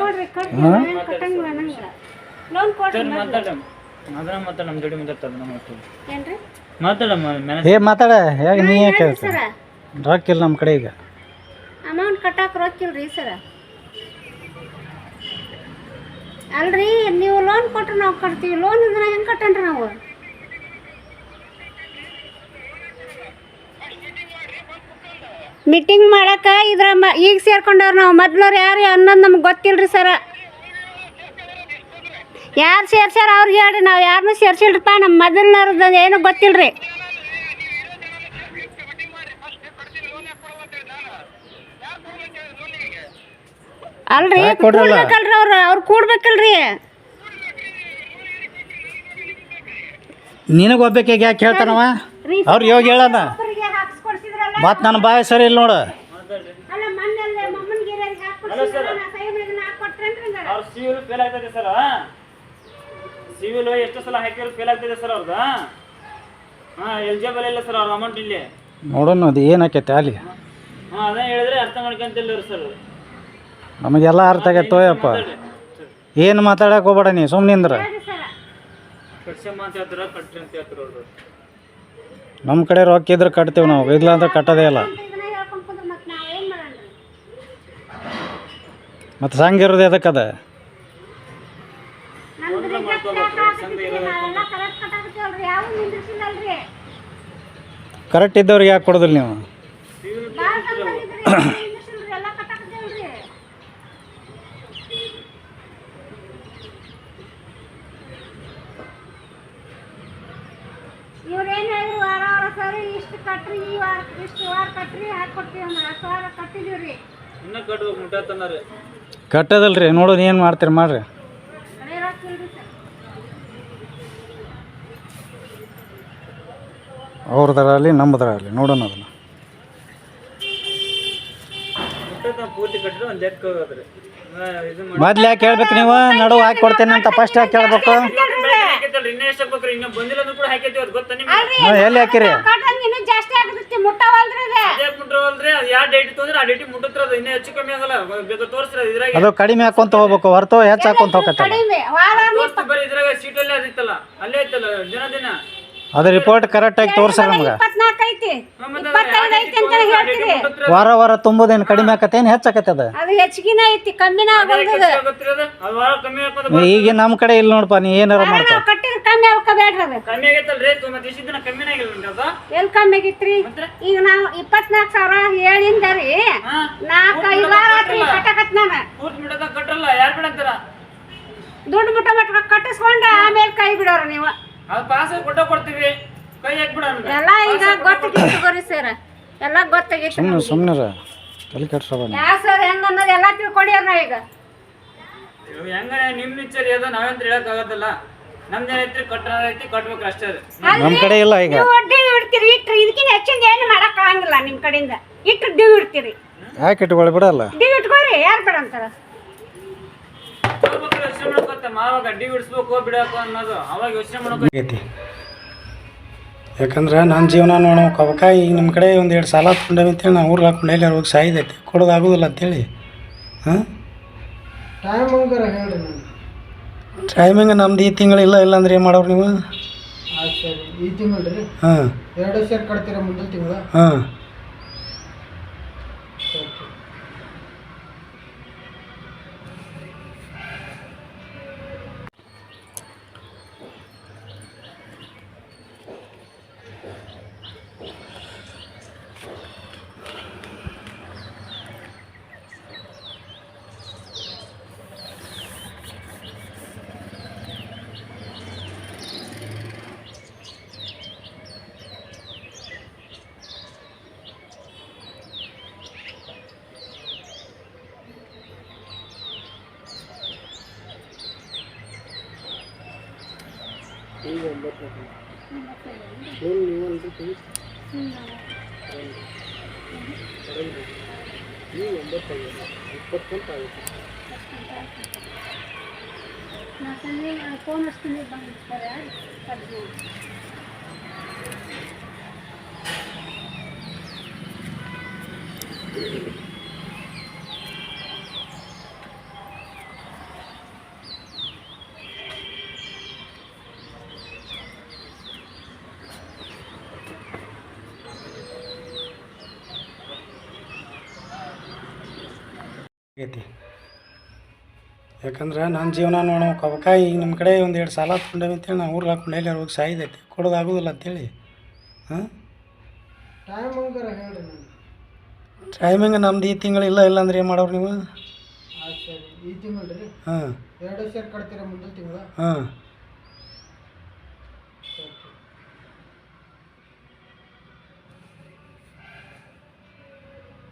ಕೊಡ್ರಿ ಕೊಡ್ರಿ. ನಾವೇನ್ ಕಟ್ಟಂಗಿಲ್ಲ ನಂಗೆ ಲೋನ್ ಕೊಡ್ರಿ ಮೊದ್ಲು. ಅದನ್ನ ಮಾತಾಡ ನಮ್ಮ ಜೋಡಿ ಮಾತಾಡ್ತಾರೆ ನಮ್ಮ ಮಾತು ಏನ್ರಿ? ಮಾತಾಡಮ್ಮ ಮ್ಯಾನೇಜ್ ಏ ಮಾತಾಡ. ಹೇಗೆ ನೀ ಯಾಕೆ ಸರ? ರೊಕ್ಕ ಇಲ್ಲ ನಮ್ಮ ಕಡೆ ಈಗ. ಅಮೌಂಟ್ ಕಟ್ಟಾಕ ರೊಕ್ಕಿಲ್ರಿ ಸರ. ಅಲ್ರಿ ನೀವು ಲೋನ್ ಕೊಟ್ರೆ ನಾವು ಕಟ್ತೀವಿ. ಲೋನ್ ಇದ್ರೆ ಹೆಂಗೆ ಕಟ್ಟನ್ರಿ ನಾವು? ಮೀಟಿಂಗ್ ಮಾಡಕ ಇದ್ರ ಮ ಈಗ ಸೇರ್ಕೊಂಡವ್ರು ನಾವು. ಮೊದ್ಲವ್ರು ಯಾರು ಅನ್ನೋದು ನಮ್ಗೆ ಗೊತ್ತಿಲ್ರಿ ಸರ ಯಾರು ಸೇರ್ಸ್ಯಾರ ಅವ್ರಿಗೆ ಹೇಳ್ರಿ ನಾವು ಯಾರನ್ನೂ ಸೇರ್ಸಿಲ್ರಿಪ್ಪ ನಮ್ಮ ಮೊದಲನವ್ರದ್ದು ಏನು ಗೊತ್ತಿಲ್ರಿ. ಅಲ್ರಿ? ಕೂಡ್ಬೇಕಲ್ರಿ ಅವ್ರು. ಅವ್ರು ಕೂಡ್ಬೇಕಲ್ರಿ. ನಿನಗೆ ಒಬ್ಬಕ್ಕೆ ಯಾಕೆ ಹೇಳ್ತಾನವ? ಅವ್ರು ಯೋಗ ಹೇಳಣ. ಮತ್ತು ನನ್ನ ಬಾಯ ಸರಿ ಇಲ್ಲ ನೋಡು? ಅವ್ರ ಸಿವಿಲ್ ಫೇಲ್ ಆಗ್ತದೆ ಸರ್ ಸಿವಿಲ್ ಎಷ್ಟು ಸಲ ಹಾಕಿದ್ರು ಫೇಲ್ ಆಗ್ತದೆ ಸರ್ ಅವ್ರದ್ದು ಹಾಂ ಎಲಿಜಿಬಲ್ ಇಲ್ಲ ಸರ್ ಅವ್ರ ಅಮೌಂಟ್ ಇಲ್ಲಿ. ನೋಡೋಣ ಅದು ಏನಾಕೈತೆ ಅಲ್ಲಿ. ಹಾಂ ಅದೇ ಹೇಳಿದ್ರೆ ಅರ್ಥ ಮಾಡ್ಕೊಂತಿಲ್ಲ ಸರ್ ನಮಗೆಲ್ಲ ಅರ್ಥ ಆಗೈತೆ ಯಪ್ಪ ಏನು ಮಾತಾಡಕ್ಕೆ ಹೋಗ್ಬೇಡ ನೀ ಸರ. ಕಟ್ಸಮ್ಮ ಅಂತ ಹೇಳ್ತಾರ ಕಟ್ರಿ ಅಂತ ಹೇಳ್ತಾರ ಅವ್ರು. ನಮ್ಮ ಕಡೆ ರೊಕ್ಕ ಇದ್ರೆ ಕಟ್ತೀವಿ ನಾವು. ಇಲ್ಲ ಅಂದ್ರೆ ಕಟ್ಟೋದೇ ಇಲ್ಲ. ಮತ್ತೆ ಸಂಗಿರೋದು ಎದಕ್ಕದ. ಕರೆಕ್ಟ್ ಇದ್ದವ್ರಿಗೆ ಯಾಕೆ ಕೊಡೋದಿಲ್ಲ ನೀವು ಬಾಳ್ ಸಂಬಂಧ ಇದ್ರಿ, ಯಾವು ನಿಂದ್ರಿಸಿಲ್ರಿ, ಎಲ್ಲ ಕಟ್ಟಾಕತ್ತೀವಲ್ರಿ. ಇವ್ರ್ ಏನ್ ಹೇಳಿದ್ರು ವಾರ ವಾರ ಸರಿ ಇಷ್ಟು ಕಟ್ರಿ ಈ ವಾರ ಇಷ್ಟು ವಾರ ಕಟ್ರಿ ಹಾಕೊಡ್ತೀವಿ ಅಂದ್ರೆ ಹತ್ತು ವಾರ ಕಟ್ಟಿದೀವಿ ರೀ. ಇನ್ನ ಕಟ್ಬೇಕು ಮುಟ್ಟಾತನಾರ ಕಟ್ಟದಲ್ರಿ ನೋಡೋಣ ಏನು ಮಾಡ್ತೀರಿ ಮಾಡ್ರಿ. ಕಡೆ ರೊಕ್ಕ ಇಲ್ರಿ ಸರ್. ಅವ್ರದರಲ್ಲಿ ನಮ್ಮದ್ರಲ್ಲಿ ನೋಡೋಣ ಅದನ್ನು. ಮೊದ್ಲ ಪೂರ್ತಿ ಕಟ್ಟಿದ್ರೆ ಒಂದು ಲೆಕ್ಕ ಹೋಗೋದ್ರಿ ಇದು ಮಾಡಿ ಮೊದ್ಲು ಯಾಕೆ ಹೇಳ್ಬೇಕು ನೀವು? ನಡುವೆ ಹಾಕಿ ಕೊಡ್ತೇನೆ ಅಂತ ಫಸ್ಟ್ ಯಾಕೆ ಕೇಳ್ಬೇಕು ಹಾಕೈತಲ್ರಿ ಇನ್ನೂ ಎಷ್ಟು ಹಾಕ್ಬೇಕ್ರಿ? ಇನ್ನೂ ಬಂದಿಲ್ಲ ಅಂದ್ರೂ ಕೂಡ ಹಾಕೈತಿ ಅದು ಗೊತ್ತಾ ನಿಮ್ಗೆ? ಹಾಂ ಎಲ್ಲಿ ಹಾಕಿರಿ? ಜಾಸ್ತಿ ಆಗುತ್ತೆ ಮುಟ್ಟವಲ್ರಿ ಅದೇ ಮುಟ್ಟವಲ್ರಿ ಅದು ಯಾವ ಡೇಟ್ ತೊಂದ್ರೆ ಆ ಡೇಟಿಗೆ ಮುಟ್ಟತ್ರ ಅದು ಇನ್ನೂ ಹೆಚ್ಚು ಕಮ್ಮಿ ಆಗಲ್ಲ. ಬೇಕಾದ್ರೆ ತೋರಿಸ್ರಿ ಅದು ಇದ್ರಾಗ. ಅದು ಕಡಿಮೆ ಹಾಕೊಂತ ಹೋಗ್ಬೇಕು ಹೊರತು ಹೆಚ್ಚು ಹಾಕೊಂತ ಹೋಗತ್ತೆ ಕಡಿಮೆ ವಾರ ತೋರಿಸ್ತಿ ಬರೀ ಇದ್ರಾಗ ಸೀಟಲ್ಲೇ ಅದಿತ್ತಲ್ಲ ಅಲ್ಲೇ ಇತ್ತಲ್ಲ ದಿನ ದಿನ. ಅದು ರಿಪೋರ್ಟ್ ಕರೆಕ್ಟಾಗಿ ತೋರ್ಸ್ರಿ ನಮ್ಗೆ. ಇಪ್ಪತ್ನಾಲ್ಕು ಐತಿ. ಇಪ್ಪತ್ತೈದು ಐತಿ ಅಂತ ಹೇಳ್ತೀರಿ. ವಾರ ವಾರ ತುಂಬೋದೇನು ಕಡಿಮೆ ಆಕತ್ತೇನು ಹೆಚ್ಚಾಕತ್ತೆ ಅದು? ಅದು ಹೆಚ್ಚಿಗಿನ ಐತಿ ಕಮ್ಮಿನ ಆಗೋದು ಅದು. ಅದು ವಾರ ಕಮ್ಮಿ ಹಾಕೋದು ಈಗ ನಮ್ಮ ಕಡೆ ಇಲ್ಲ ನೋಡಪ್ಪ ನೀ ಏನಾರ ಮಾಡ್ಕೊ ನಾವು ಕಟ್ಟಿದ್ರೆ ಕಮ್ಮಿ ಆಗ್ಬೇಕ ಬೇಡ್ರಿ ಕಮ್ಮಿ ಆಗೈತಲ್ರಿ ಮತ್ತೆ ಇಷ್ಟು ದಿನ ಕಮ್ಮಿನೇ ಆಗಿಲ್ಲ ಅದು. ಎಲ್ಲಿ ಕಮ್ಮಿ ಆಗೈತ್ರಿ? ಮತ್ತೆ? ಈಗ ನಾವು ಇಪ್ಪತ್ನಾಲ್ಕು ಸಾವಿರ ಹೇಳಿಂದ ರೀ ಹಾ ನಾಲ್ಕು ಐದು ವಾರ ಆತ್ರಿ ಕಟ್ಟಕತ್ ನಾನು. ಪೂರ್ತಿ ಯಾರು ಬಿಡಂತಾರ? ದುಡ್ಡು ಮುಟ್ಟ ಮಟ್ಟ ಕಟ್ಟಿಸ್ಕೊಂಡ ಆಮೇಲೆ ಕೈ ಬಿಡೋರು ನೀವು. ಅದು ಪಾಸ್ ಕೊಟ್ಟ ಕೊಡ್ತೀವಿ ಕೈ ಹಾಕ್ಬಿಡ ಎಲ್ಲ ಈಗ ಗೊತ್ತಾಗಿತ್ತು ಬರ್ರಿ ಸರ್ ಎಲ್ಲ ಗೊತ್ತಾಗೈತಿ ಸುಮ್ಮನೆ ಸುಮ್ಮನೆ ತಲೆ ಕೆಡ್ಸ್ಕೊಬೇಡ ಯಾವ ಸರ್ ಹೆಂಗ ಅನ್ನೋದು ಎಲ್ಲ ತಿಳ್ಕೊಂಡ್ಯಾರ ನಾವ್ ಈಗ ಹೆಂಗ ನಿಮ್ ನಿಚ್ಚರಿ ಅದ ನಾವೇಂತ ಹೇಳಕ್ ಆಗತ್ತಲ್ಲ ನಮ್ದು ಏನೈತ್ರಿ ಕಟ್ಟ ಐತಿ ಕಟ್ಬೇಕು ಅಷ್ಟೇ ಅದು. ನಮ್ಮ ಕಡೆ ಇಲ್ಲ ಈಗ. ನೀವು ಡ್ಯೂ ಇಡ್ತೀರಿ ಇಟ್ರಿ ಇದಕ್ಕಿಂತ ಹೆಚ್ಚಿಂದ ಏನು ಮಾಡಕ್ ಆಗಂಗಿಲ್ಲ ನಿಮ್ ಕಡೆಯಿಂದ. ಇಟ್ಟು ಡಿವ್ ಇಡ್ತೀರಿ. ಯಾಕೆ ಇಟ್ಕೊಳ್ಳಿ ಬಿಡಲ್ಲ? ಡಿವ್ ಇಟ್ಕೋರಿ ಯಾರು ಬೇಡ ಅಂತಾರ? ಹೋಗ್ಬೇಕು ಯೋಚನೆ ಮಾಡ್ಕೊತ ಮಾವಾಗ ಅಡ್ಡಿ ಬಿಡಿಸ್ಬೇಕು ಬಿಡಬೇಕು ಅನ್ನೋದು ಅವಾಗ ಯೋಚನೆ ಮಾಡ್ಕೊ ಆಗೈತಿ. ಯಾಕಂದ್ರೆ ನನ್ನ ಜೀವನ ನೋಡೋಕೆ ಅವಕ್ಕ ಈಗ ನಿಮ್ಮ ಕಡೆ ಒಂದು ಎರಡು ಸಾಲ ತೊಂಡೇವಿ ಅಂತೇಳಿ ನಾವು ಊರಿಗೆ ಹಾಕೊಂಡು ಎಲ್ಲಿ ಹೋಗಿ ಸಾಯ್ದೈತಿ? ಕೊಡೋದಾಗೋದಿಲ್ಲ ಅಂತೇಳಿ. ಹಾಂ? ಟೈಮಿಂಗ್ ನಮ್ದು ಈ ತಿಂಗಳು ಇಲ್ಲ ಇಲ್ಲ ಅಂದ್ರೆ ಏನು ಮಾಡೋರು ನೀವು? ಈ ತಿಂಗಳು ರೀ ಹಾಂ. ಎರಡು ಸೇರ್ ಕಟ್ತೀರಾ ಮುಂದಿನ ತಿಂಗಳು? ಹಾಂ. ಫೋನ್ ಹಚ್ತೀನಿ ಬಂದಿರ್ತಾರೆ ಆಗೈತಿ. ಯಾಕಂದ್ರೆ ನನ್ನ ಜೀವನ ನೋಡ್ಕೊಬೇಕ ಈಗ ನಮ್ಮ ಕಡೆ ಒಂದು ಎರಡು ಸಾಲ ತೊಗೊಂಡೇವಿ ಅಂತೇಳಿ ನಾವು ಊರಿಗೆ ಹಾಕೊಂಡು ಎಲ್ಲಿ ಹೋಗಿ ಸಾಯ್ದೈತಿ. ಕೊಡೋದಾಗೋದಿಲ್ಲ ಅಂತೇಳಿ. ಹಾಂ? ಟೈಮಿಂಗ್ ನಮ್ದು ಈ ತಿಂಗಳು ಇಲ್ಲ ಇಲ್ಲ ಅಂದ್ರೆ ಏನು ಮಾಡೋರು ನೀವು? ಹಾಂ. ಹಾಂ.